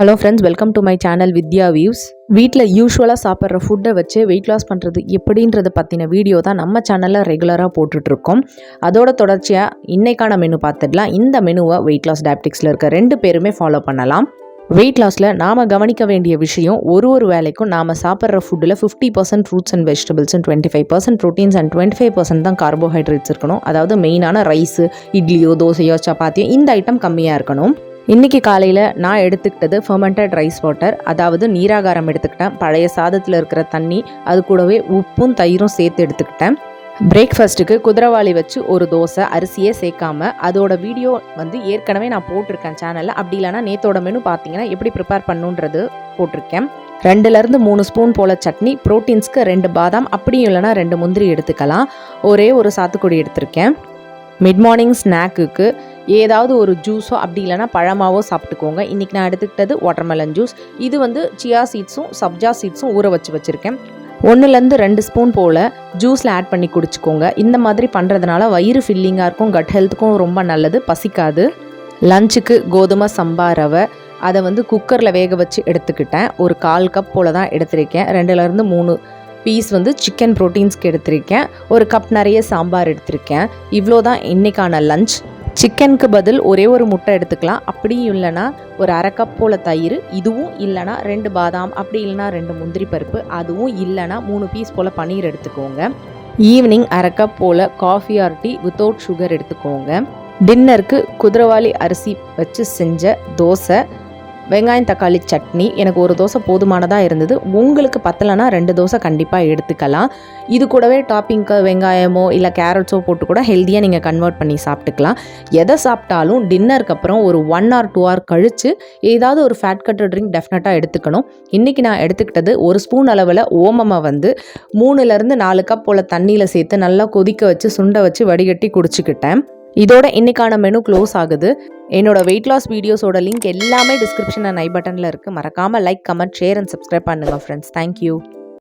Hello friends welcome to my channel Vidya views வீட்டில் யூஸ்வலாக சாப்பிட்ற ஃபுட்டை வச்சு வெயிட் லாஸ் பண்ணுறது எப்படின்றத பற்றின வீடியோ தான் நம்ம சேனலில் ரெகுலராக போட்டுட்ருக்கோம். அதோட தொடர்ச்சியாக இன்றைக்கான மெனு பார்த்துடலாம். இந்த மெனுவை வெயிட் லாஸ் டேப்டிக்ஸில் இருக்க ரெண்டு பேருமே ஃபாலோ பண்ணலாம். வெயிட் லாஸில் நாம் கவனிக்க வேண்டிய விஷயம் ஒரு ஒரு வேலைக்கும் நாம் சாப்பிட்ற ஃபுட்டில் fifty percent fruits and vegetables and twenty five percent proteins and twenty five percent தான் கார்போஹைட்ரேட்ஸ் இருக்கணும். அதாவது மெயினான ரைஸு இட்லியோ தோசையோ சப்பாத்தியோ இந்த ஐட்டம் கம்மியாக இருக்கணும். இன்றைக்கி காலையில் நான் எடுத்துக்கிட்டது ஃபெர்மெண்டட் ரைஸ் வாட்டர் அதாவது நீராகாரம் எடுத்துக்கிட்டேன். பழைய சாதத்தில் இருக்கிற தண்ணி அது கூடவே உப்பும் தயிரும் சேர்த்து எடுத்துக்கிட்டேன். பிரேக்ஃபாஸ்ட்டுக்கு குதிரவாளி வச்சு ஒரு தோசை அரிசியே சேர்க்காம அதோட வீடியோ வந்து ஏற்கனவே நான் போட்டிருக்கேன் சேனலில் அப்படி இல்லைனா நேத்தோட மெனு பார்த்தீங்கன்னா எப்படி ப்ரிப்பேர் பண்ணுன்றது போட்டிருக்கேன். ரெண்டுலேருந்து மூணு ஸ்பூன் போல் சட்னி ப்ரோட்டீன்ஸ்க்கு ரெண்டு பாதாம் அப்படியும் இல்லைனா ரெண்டு முந்திரி எடுத்துக்கலாம். ஒரே ஒரு சாத்துக்குடி எடுத்திருக்கேன். மிட் மார்னிங் ஸ்நாக்குக்கு ஏதாவது ஒரு ஜூஸோ அப்படி இல்லைனா பழமாவோ சாப்பிட்டுக்கோங்க. இன்றைக்கி நான் எடுத்துக்கிட்டது வாட்டர்மெலன் ஜூஸ் இது வந்து சியா சீட்ஸும் சப்ஜா சீட்ஸும் ஊற வச்சு வச்சுருக்கேன். ஒன்றுலேருந்து ரெண்டு ஸ்பூன் போல் ஜூஸில் ஆட் பண்ணி குடிச்சிக்கோங்க. இந்த மாதிரி பண்ணுறதுனால வயிறு ஃபில்லிங்காக இருக்கும் கட் ஹெல்த்துக்கும் ரொம்ப நல்லது பசிக்காது. லஞ்சுக்கு கோதுமை சம்பா ரவை அதை வந்து குக்கரில் வேக வச்சு எடுத்துக்கிட்டேன். ஒரு கால் கப் போல் தான் எடுத்திருக்கேன். ரெண்டுலேருந்து மூணு பீஸ் வந்து சிக்கன் ப்ரோட்டீன்ஸ்க்கு எடுத்திருக்கேன். ஒரு கப் நிறைய சாம்பார் எடுத்திருக்கேன். இவ்வளோ தான் இன்றைக்கான லஞ்ச் சிக்கனுக்கு பதில் ஒரே ஒரு முட்டை எடுத்துக்கலாம். அப்படியும் இல்லைனா ஒரு அரை கப் போல் தயிர் இதுவும் இல்லைனா ரெண்டு பாதாம் அப்படி இல்லைனா ரெண்டு முந்திரி பருப்பு அதுவும் இல்லைனா மூணு பீஸ் போல் பன்னீர் எடுத்துக்கோங்க. ஈவினிங் அரை cup pole coffee or tea without sugar எடுத்துக்கோங்க. டின்னருக்கு குதிரவாளி அரிசி வச்சு செஞ்ச தோசை வெங்காயம் தக்காளி சட்னி எனக்கு ஒரு தோசை போதுமானதாக இருந்தது. உங்களுக்கு பத்தலைன்னா ரெண்டு தோசை கண்டிப்பாக எடுத்துக்கலாம். இது கூடவே டாப்பிங்க்கு வெங்காயமோ இல்லை கேரட்ஸோ போட்டு கூட ஹெல்த்தியாக நீங்கள் கன்வெர்ட் பண்ணி சாப்பிட்டுக்கலாம். எதை சாப்பிட்டாலும் டின்னருக்கு அப்புறம் ஒரு ஒன் ஆர் டூ ஹவர் கழித்து ஏதாவது ஒரு ஃபேட் கட்டர் ட்ரிங்க் டெஃபினட்டாக எடுத்துக்கணும். இன்றைக்கி நான் எடுத்துக்கிட்டது ஒரு ஸ்பூன் அளவில் ஓமமாக வந்து மூணுலேருந்து நாலு கப் போல் தண்ணியில் சேர்த்து நல்லா கொதிக்க வச்சு சுண்டை வச்சு வடிகட்டி குடிச்சிக்கிட்டேன். இதோட இன்னைக்கான மெனு க்ளோஸ் ஆகுது. என்னோட வெயிட் லாஸ் வீடியோஸோட லிங்க் எல்லாமே டிஸ்கிரிப்ஷன் அண்ட் ஐ பட்டனில் இருக்குது மறக்காமல் like comment share and subscribe பண்ணுங்கள் ஃப்ரெண்ட்ஸ் தேங்க்யூ